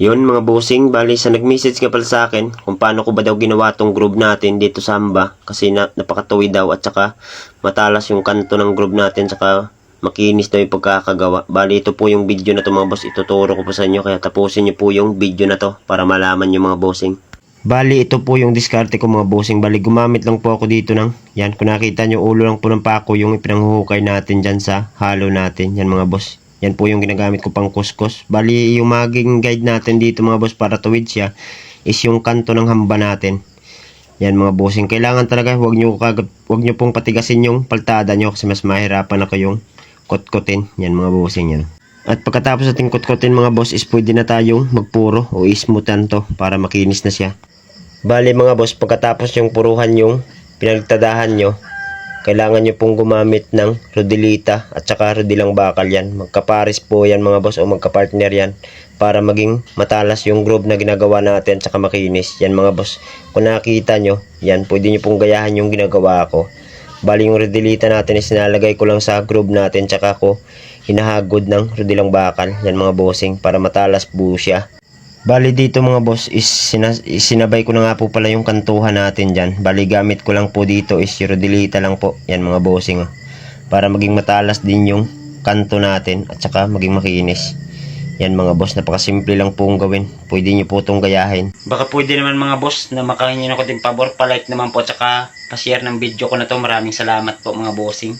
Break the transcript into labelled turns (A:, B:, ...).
A: Yun mga bossing, bali sa nag-message nga pala sa akin kung paano ko ba daw ginawa tong group natin dito sa Amba kasi na, napakatuwi daw at saka matalas yung kanto ng group natin saka makinis daw yung pagkakagawa. Bali ito po yung video na to mga boss, ituturo ko po sa inyo kaya tapusin niyo po yung video na to para malaman yung mga bossing. Bali ito po yung diskarte ko mga bossing, bali gumamit lang po ako dito ng, yan kung nakita nyo ulo lang po ng pako yung ipinanghuhukay natin dyan sa halo natin, yan mga boss. Yan po yung ginagamit ko pang kuskus. Bali, yung maging guide natin dito mga boss para tuwid siya is yung kanto ng hamba natin. Yan mga bossing. Kailangan talaga wag nyo, kagad, wag nyo pong patigasin yung paltada nyo kasi mas mahirapan ako yung kotkotin. Yan mga bossing yan. At pagkatapos natin kotkotin mga boss is pwede na tayong magpuro o ismutan to para makinis na siya. Bali mga boss, pagkatapos yung puruhan yung pinagtadahan nyo, kailangan nyo pong gumamit ng rodilita at saka rodilang bakal yan. Magkapares po yan mga boss o magkapartner yan para maging matalas yung groove na ginagawa natin at saka makinis. Yan mga boss. Kung nakita nyo, yan pwede nyo pong gayahan yung ginagawa ko. Bali yung rodilita natin is sinalagay ko lang sa groove natin tsaka ko hinahagod ng rodilang bakal. Yan mga bossing para matalas po siya. Bali dito mga boss is sina- sinabay ko na nga po pala yung kantuhan natin dyan. Bali gamit ko lang po dito is rodilita lang po. Yan mga bossing oh. Para maging matalas din yung kanto natin at saka maging makinis. Yan mga boss, napakasimple lang pong gawin. Pwede nyo po itong gayahin.
B: Baka pwede naman mga boss na makahingin ako din pabor, palike naman po at saka pa-share ng video ko na to. Maraming salamat po mga bossing.